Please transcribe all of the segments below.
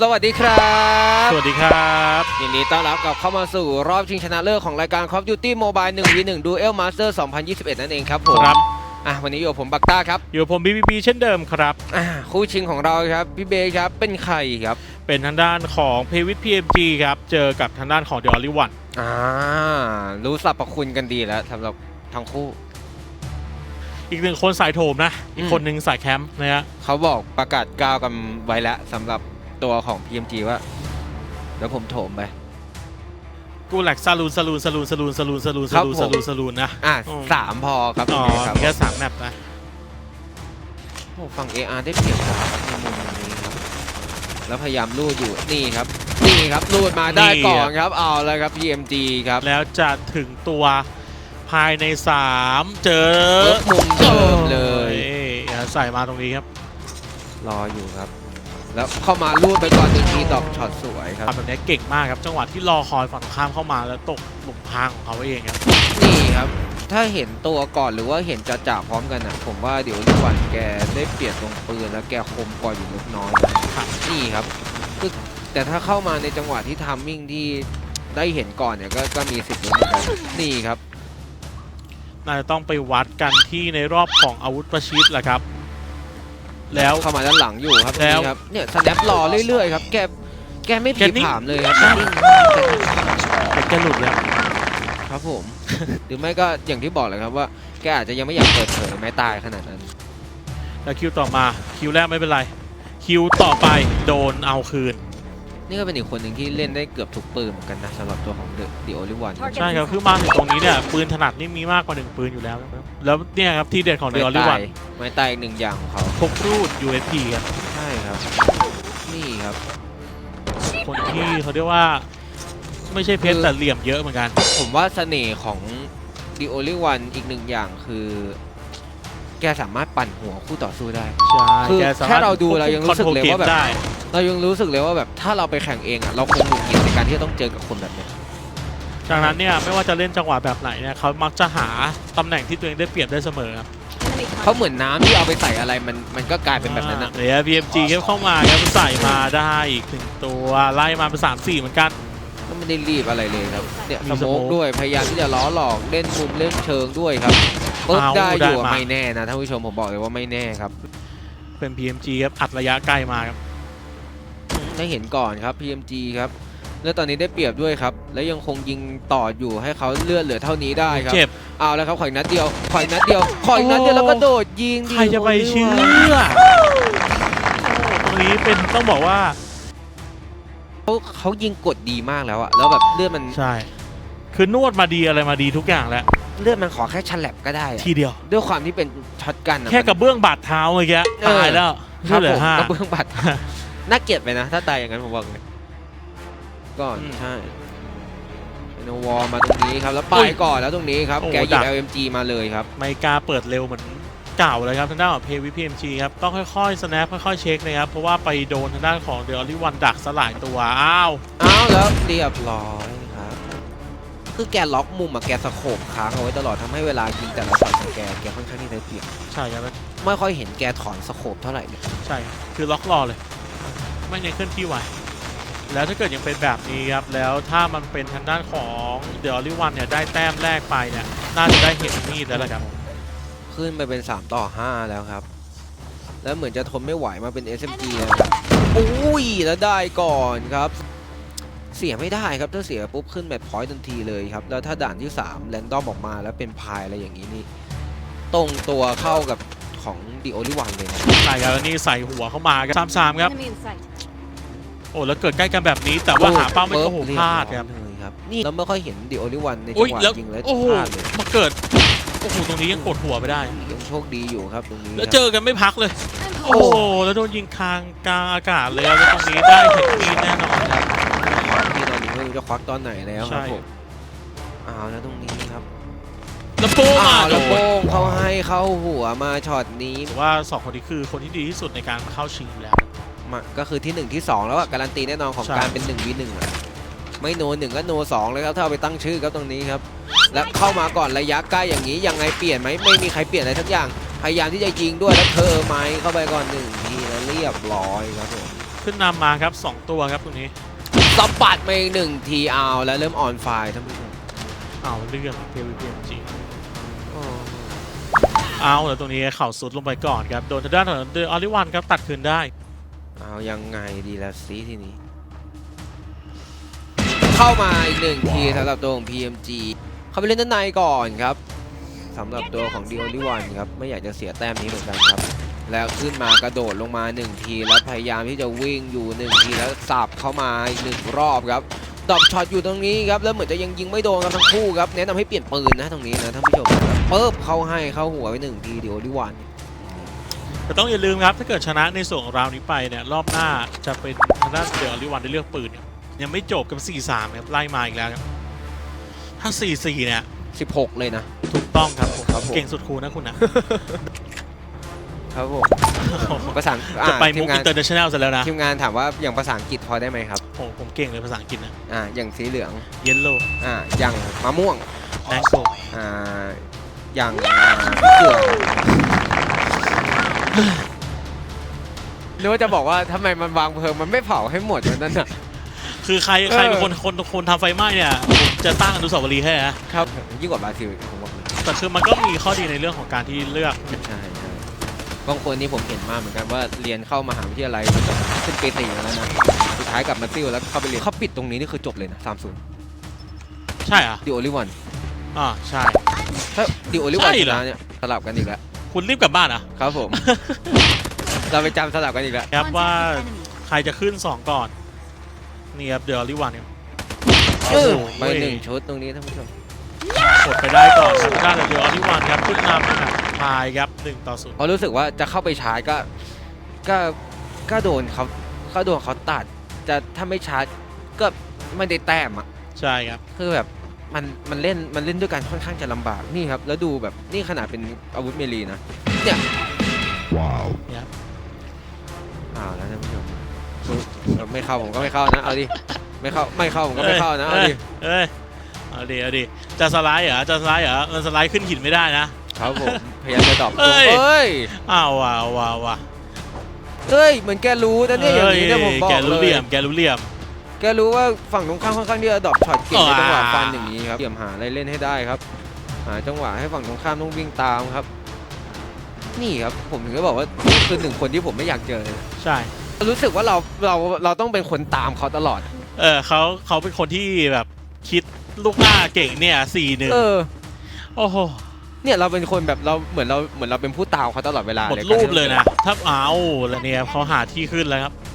สวัสดีครับสวัสดีครับยินดีต้อนรับกลับเข้ามาสู่รอบชิงชนะเลิศของรายการ Call of Duty Mobile 1 v 1 Duel Master 2021 นั่นเองครับผมครับอะวันนี้อยู่กับผมบักต้าครับอยู่กับผมบีบีเช่นเดิมครับอะคู่ชิงของเราครับพี่เบย์ครับเป็นใครครับ เป็นทางด้านของเพวิทพีเอ็มจีครับ เจอกับทางด้านของเดอลิวันอ่ารู้สรรพคุณกันดีแล้วสำหรับทั้งคู่ อีกหนึ่งคนสายโถมนะ อีกอืมคนหนึ่งสายแคมป์นะฮะเขาบอกประกาศก้าวกันไว้แล้วสำหรับ ตัวของ PMG ว่าเดี๋ยวผมโถมไป กูแหลกซาลูนซาลูนซาลูนซาลูนซาลูนซาลูนครัซาบลูนผมซาลูนซาลูนนะอะอืมสามพอครับอ๋อพี่เบย์ครับมีแค่สามแมปนะโอ้ฝั่ง AR ได้เปรียบกว่าครับในมุมนี้ครับแล้วพยายามลูดอยู่นี่ครับ นี่ครับลูดมาได้ก่อนครับเอาแล้วครับ PMG ครับแล้วจะถึงตัวภายใน 3 เจอเบิร์มุมเดิมเลยโอ้อะใส่มาตรงนี้ครับ รออยู่ครับ แล้วเข้ามาลูดไปก่อนหนึ่งทีดอกช็อตสวยครับ ทำแบบนี้เก่งมากครับ จังหวะที่รอคอยฝั่งตรงข้ามเข้ามาแล้วตกหลุมพรางของเขาเองครับ นี่ครับ ถ้าเห็นตัวก่อนหรือว่าเห็นจะจ่าพร้อมกันอะ ผมว่าเดี๋ยวลูกวันแกได้เปลี่ยนตรงปืนแล้วแกคมกว่าอยู่เล็กน้อยนะครับ นี่ครับคือแต่ถ้าเข้ามาในจังหวะที่ทัมมิ่งที่ได้เห็นก่อนเนี่ยก็ก็มีสิทธิ์ลุ้นเหมือนกันนี่ครับ น่าจะต้องไปวัดกันที่ในรอบของอาวุธประชิดแหละครับ แล้ว เข้ามาด้านหลังอยู่ครับแล้วนี่ครับเนี่ยสแนปรอเรื่อยๆครับแกแกไม่ผีแกนิ่ง ผามเลยครับใช่นิ่งเป็นจะหลุดแล้ว ครับผม หรือไม่ก็อย่างที่บอกเลยครับว่าแกอาจจะยังไม่อยากเปิดเผยแม้ตายขนาดนั้น แล้วคิวต่อมาคิวแรกไม่เป็นไร คิวต่อไปโดนเอาคืน นี่ก็เป็นอีกคนหนึ่งที่เล่นได้เกือบทุกปืนเหมือนกันนะสำหรับตัวของเดอะดิโอลิวัน ใช่ครับ คือมาถึงตรงนี้เนี่ย ปืนถนัดนี่มีมากกว่าหนึ่งปืนอยู่แล้วนะครับแล้วเนี่ยครับ ที่เด็ดของเดอลิวันไม้ตายอีกหนึ่งอย่างของเขาพกรูด USP ครับใช่ครับ นี่ครับ คนที่เขาเรียกว่าไม่ใช่เพชรคือแต่เหลี่ยมเยอะเหมือนกัน ผมว่าเสน่ห์ของดิโอลิวันอีกหนึ่งอย่างคือ แกสามารถปั่นหัวคู่ต่อสู้ได้ ใช่คือแกสมถแค่เราดูเรายังรู้สึกเลยว่าแบบคอนโทร เกมได้เรายังรู้สึกเลยว่าแบบถ้าเราไปแข่งเองอะเราคงหงุดหงิดในการที่จะต้องเจอกับคนแบบเนี้ยจากนั้นเนี่ยไม่ว่าจะเล่นจังหวะแบบไหนเนี่ยเขามักจะหาตำแหน่งที่ตัวเองได้เปรียบได้เสมอครับเขาเหมือนน้ำที่เอาไปใส่อะไรมันมันก็กลายเป็นแบบนั้นนะเดี๋ยว PMG เข้ามาครับใส่มาได้อีกถึงตัวไล่มาเป็นสามสี่เหมือนกันก็ไม่ได้รีบอะไรเลยครับเนี่ยมีสสโมโมกกด้วยพยายามที่จะล้อหลอกเล่นมุมเล่นเชิงด้วยครับปึ๊บเอาได้อยู่ได้มาไม่แน่นะท่านผู้ชมผมบอกเลยว่าไม่แน่ครับ เป็น PMG ครับอัดระยะไกลมาครับ ได้เห็นก่อนครับ PMG ครับแล้วตอนนี้ได้เปรียบด้วยครับ และยังคงยิงต่ออยู่ให้เขาเลือดเหลือเท่านี้ได้ครับเจ็บเอาแล้วครับขออีกนัดเดียวขออีกนัดเดียวขออีกนัดเดียวโอ้แล้วก็โดดยิงดิใครจะไปเชื่อตรงนี้เป็นต้องบอกว่าเขาเขายิงกดดีมากแล้วอะแล้วแบบเลือดมันใช่คือนวดมาดีอะไรมาดีทุกอย่างแล้วเลือดมันขอแค่ฉลับก็ได้อะทีเดียว ด้วยความที่เป็นช็อตกันอะแค่มันกระเบื้องบาดเท้าเมื่อกี้เออตายแล้วครับเหลืผอมห้ากระเบื้องบัตร น่าเกลียดไปนะ ถ้าตายอย่างนั้นผมบอกเลยก่อนอืมใช่เป็นวอลมาตรงนี้ครับแล้วไปอุ้ยก่อนแล้วตรงนี้ครับโอ้แกหยิดับ ก LMG มาเลยครับ ไม่กล้าเปิดเร็วเหมือนเก่าเลยครับทางด้านของเพวิพีเอ็มจีครับ ต้องค่อยๆ snap ค่อยๆ เช็คนะครับ เพราะว่าไปโดนทางด้านของเดอริวันดักสลายตัว อ้าวอ้าวแล้วเรียบร้อยครับ คือแกล็อกมุมอะแกสโคบค้างเอาไว้ตลอดทำให้เวลายิงแต่ละช็อตของแกแกค่อนข้างที่ได้เปรียบใช่ครับ ไม่ค่อยเห็นแกถอนสโคบเท่าไหร่เลยใช่ครับคือล็อกรอเลยไม่เน้นเคลื่อนที่ไหวแล้วถ้าเกิดยังเป็นแบบนี้ครับ แล้วถ้ามันเป็นทางด้านของเดอริวันเนี่ยได้แต้มแรกไปเนี่ย น่าจะได้เห็นมีดแล้วล่ะครับ ขึ้นไปเป็น 3 ต่อ 5 แล้วครับ แล้วเหมือนจะทนไม่ไหวมาเป็น SMG แล้วครับอุ้ยแล้วได้ก่อนครับ เสียไม่ได้ครับถ้าเสียปุ๊บขึ้นแมตช์พอยต์ทันทีเลยครับ แล้วถ้าด่านที่3แรนดอมออกมาแล้วเป็นพายอะไรอย่างนี้นี่ตรงตัวเข้ากับของดิโอลิวันเลยนะใช่ครับแล้วนี่ใส่หัวเข้ามาครับสามๆครับ Enemy in sight. โอ้แล้วเกิดใกล้กันแบบนี้แต่ว่าหาเป้าไม่โอ้โหเรียพบลาดร้อยครับเลยครับนี่เราไม่ค่อยเห็นดิโอลิวันในจัอุ้ยงหวะแล้วยิงแล้วโอ้โห พลาดเลยมาเกิดโอ้โหตรงนี้ยังกดหัวไปได้ ยังโชคดีอยู่ครับตรงนี้แล้วครับเจอกันไม่พักเลย I'm โอ้โหแล้วโดนยิงคางกลางอากาศเลยครับแล้วตรงนี้ได้เห็นมีดแน่นอนครับ ที่ตอนนี้ไม่รู้จะควักตอนไหนแล้วครับใช่ ผมอ้าวแล้วตรงนี้ครับแล้วโป้งอ้าอะวแล้วโดโป้นงเขาให้เข้าหัวมาช็อตนี้ถือว่าสองคนนี้คือคนที่ดีที่สุดในการมาเข้าชิงอยู่แล้วมา ก็คือที่ 1 ที่ 2 แล้วอะการันตีแน่นอนของใช่ การเป็น1 v 1อะไม่โนหนึ่งก็โนสองเลยครับถ้าเอาไปตั้งชื่อครับตรงนี้ครับ แล้วเข้ามาก่อนระยะใกล้อย่างนี้ยังไงเปลี่ยนไหมไม่มีใครเปลี่ยนอะไรทั้งอย่าง พยายามที่จะยิงด้วยแล้วเธอไหมเข้าไปก่อนหนึ่งทีแล้วเรียบร้อยครับผม ขึ้นนำมาครับ 2 ตัวครับตรงนี้สะบัดมาอีกหนึ่งทีเอาแล้วเริ่มออนไฟท่านผู้ชมเอาเรื่อง KVPMG เอาแล้วตรงนี้เข่าสุดลงไปก่อนครับ โดนทางด้านของเดออลิวันครับตัดคืนได้ เอายังไงดีละซีทีนี้ เข้ามาอีกหนึ่งทีสำหรับตัวของ PMG เข้าไปเล่นด้านในก่อนครับสำหรับตัวของ d ิ o อ y One ครับไม่อยากจะเสียแต้มนี้เหมือนกันครับ แล้วขึ้นมากระโดดลงมา 1 ทีแล้วพยายามที่จะวิ่งอยู่ 1 ทีแล้วสับเข้ามาอีกหนึ่งรอบครับดอบช็อตอยู่ตรงนี้ครับแล้วเหมือนจะยังยิงไม่โดนกันทั้งคู่ครับแนะนำให้เปลี่ยนปืนนะตรงนี้นะท่านผู้ชมเปิบเข้าให้เข้าหัวไปหนึ่งทีเดียวดิวัน แต่ต้องอย่าลืมครับ ถ้าเกิดชนะในส่วนของราวนี้ไปเนี่ยรอบหน้าจะเป็นทางด้านเดออลิวันได้เลือกปืนเนี่ยยังไม่จบกับ 4-3 ครับไล่มาอีกแล้วครับถ้า 4-4 เนี่ย 16 เลยนะ ถูกต้องครับผมครับผม เก่งสุดครูนะคุณนะ ครับผมภาษาอ่าจะไปทีมุมกงาอินนเตอร์เนชั่นแนลซะแล้วนะทีมงานถามว่าอย่างภาษาอังกฤษพอได้ไหมครับโอ้ผมเก่งเลยภาษาอังกฤษนะอ่าอย่างสีเหลืองเยลโล่อ่าอย่างมะม่วงแมงโกอ่าอย่างอ่าเกลือ หรือว่าจะบอกว่าทำไมมันวางเพลิงมันไม่เผาให้หมดวันนั้นน่ะ คือใครเออใครเป็นคนคนคนทำไฟไหม้เนี่ยผมจะตั้งอนุสาวรีย์ให้นะครับยิ่งกว่าบราซิลอีกผมบอกเลยแต่คือมันก็มีข้อดีในเรื่องของการที่เลือกใช่ใช่บางคนนี่ผมเห็นมากเหมือนกันว่าเรียนเข้ามหาวิทยาลัยขึ้นปีสี่แล้วนะสุดท้ายกลับมาซิลแล้วเข้าไปเรียนเขาปิดตรงนี้นี่คือจบเลยนะสามศูนย์ใช่เหรอะดิโอลิวันอ่าใช่ถ้าดิโอลิวันใช่ชเหรอ นะเนี่ยสลับกันอีกแล้ว คุณรีบกลับบ้านอะครับผม เราไปจำสลับกันอีกแล้วครับว่าใครจะขึ้น2ก่อนนี่ครับเดอริวันเนี่ยเออโอ้โหไปหนึ่งชุดตรงนี้ท่านผู้ชมกดไปได้ก่อนครับด้านเดอริวันครับขึ้นนำนะครับพายครับ1ต่อ0เพราะรู้สึกว่าจะเข้าไปชาร์จก็ก็ก็โดนเขาก็โดนเขาตัด จะถ้าไม่ชาร์จก็ไม่ได้แต้มอะใช่ครับ คือแบบ มันมันเล่นมันเล่นด้วยกันค่อนข้างจะลำบากนี่ครับ แล้วดูแบบนี่ขนาดเป็นอาวุธเมลีนะเนี่ย Wow. อ้าวแล้วท่านผู้ชมไม่เข้าผมก็ไม่เข้านะ เอาดิไม่เข้าไม่เข้าผมก็ไม่เข้านะเอาดิเอ้ยเอาดิเอาดิจะสไลด์เหรอจะสไลด์เหรอมันสไลด์ขึ้นหินไม่ได้นะ ครับผมพยายามจะตอบเอ้ย เอ้ยอ้าวว้าวว้าวว้าวเอ้ยเหมือนแกรู้นะเนี่ยอย่างนี้เนี่ยผมบอกแกรู้เลเหลี่ยยมแกรู้เหลี่ยม แกรู้ว่าฝั่งตรงข้ามค่อนข้างที่จะดรอปช็อตเก่งในอ่าจังหวะฟันอย่างนี้ครับเหลี่ยมหาอะไรเล่นให้ได้ครับ หาจังหวะให้ฝั่งตรงข้ามต้องวิ่งตามครับ นี่ครับผมถึงได้บอกว่านี่คือหนึ่งคนที่ผมไม่อยากเจอเลยใช่ รู้สึกว่าเราเราเราต้องเป็นคนตามเขาตลอด เออเขาเขาเป็นคนที่แบบคิดลูกหน้าเก่งเนี่ยสี่หนึ่งเออโอ้โหเนี่ยเราเป็นคนแบบเราเหมือนเราเหมือนเราเป็นผู้ตามเขาตลอดเวลาหมดในการรูปเลยนะถ้าเอาแล้วเนี่ยเขาหาที่ขึ้นแล้วครับเอาละครับ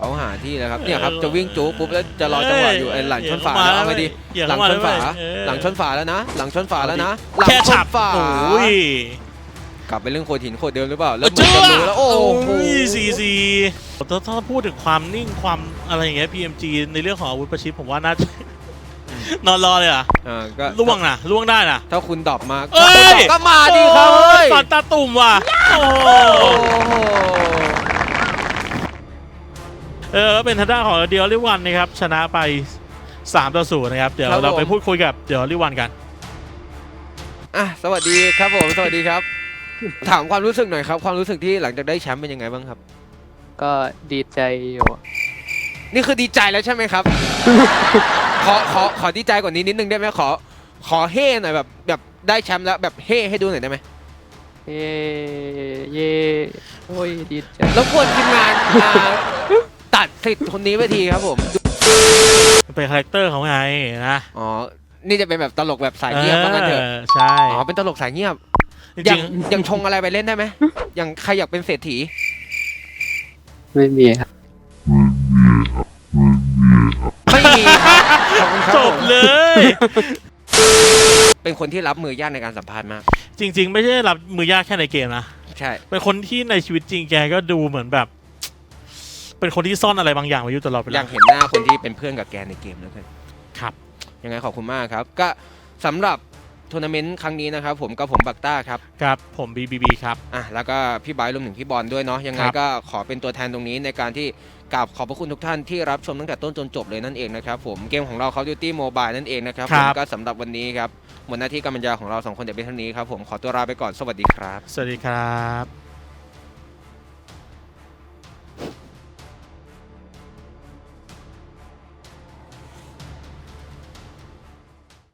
เขาหาที่แล้วครับเนี่ยครับจะวิ่งจู๊ปุ๊บแล้วจะรอจังหวะอยู่ไอ้หลังชนฝาแล้วเอาไงดีอย่าหลัเข้างมาชนฝาเออหลังชนฝาแล้วนะ หลังชนฝาแล้วนะหลังแค่ชฉันบฝาโอ้ยกลับไปเรื่องโคดหินโคดเดิมหรือเปล่าแล้วเออเหมือนจะรู้แล้วโอ้โหซีซีถ้าถ้าพูดถึงความนิ่งความอะไรอย่างเงี้ย PMG ในเรื่องของอาวุธประชิดผมว่าน่าจะนอนรอเลยเหรอะอ่าก็ล่วงนะล่วงได้นะถ้าคุณดรอปมาเอ้ยก็มาดีครับเอ้ยตอนตาตุ่มว่ะโอ้โห โอ้โหเออเป็นทางด้านของเดียวลิวันนะครับชนะไป3ต่อ0นะครับเดี๋ยวเราไปพูดคุยกับเดี๋ยวลิวันกันอะสวัสดีครับผมสวัสดีครับ ถามความรู้สึกหน่อยครับ ความรู้สึกที่หลังจากได้แชมป์เป็นยังไงบ้างครับ ก็ดีใจอยู่ นี่คือดีใจแล้วใช่ไหมครับ ขอขอขอดีใจกว่านี้นิดนึงได้ไหมขอ ขอเฮ่หน่อยแบบแบบได้แชมป์แล้วแบบเฮ่ให้ดูหน่อยได้ไหมเย่เย่โอ้ยดีใจแล้วควรทีมงานอ่า ตัดสิทธิ์คนนี้ไปทีครับผมเป็นคาแรคเตอร์เขาไงนะอ๋อ นี่จะเป็นแบบตลกแบบสายเงียบว่างั้นเถอะอใช่อ๋อ เป็นตลกสายเงียบ จอริย่างงอย่างชงอะไรไปเล่นได้ไหม อย่างใครอยากเป็นเศรษฐี ไม่มีครับไม่มีครับขอบคุณครับๆจบผมเลย เป็นคนที่รับมือยากในการสัมภาษณ์มาก จริง ๆ ไม่ใช่รับมือยากแค่ในเกมนะ ใช่ เป็นคนที่ในชีวิตจริงแกก็ดูเหมือนแบบ เป็นคนที่ซ่อนอะไรบางอย่างไว้อยู่ตลอดเวอลายากเห็นหน้าคนที่เป็นเพื่อนกับแกในเกมแล้วกันครับ ยังไงขอบคุณมากครับ ก็สำหรับทัวร์นาเมนต์ครั้งนี้นะครับผมกับผมบักต้าครับ ครับผม BBB ครับ อะแล้วก็พี่ไบร์ทรวมถึงพี่บอลด้วยเนาะยังไงครับ ก็ขอเป็นตัวแทนตรงนี้ในการที่กราบขอบพระคุณทุกท่านที่รับชมตั้งแต่ต้นจนจบเลยนั่นเองนะครับผมเกมของเรา Call of Duty Mobile นั่นเองนะครับครัผมบก็สำหรับวันนี้ครับหมดหน้าที่การบรรยายของเราสองคนแต่เพียงเท่านี้ครับผมขอตัวลาไปก่อนสวัสดีครับ สวัสดีครับ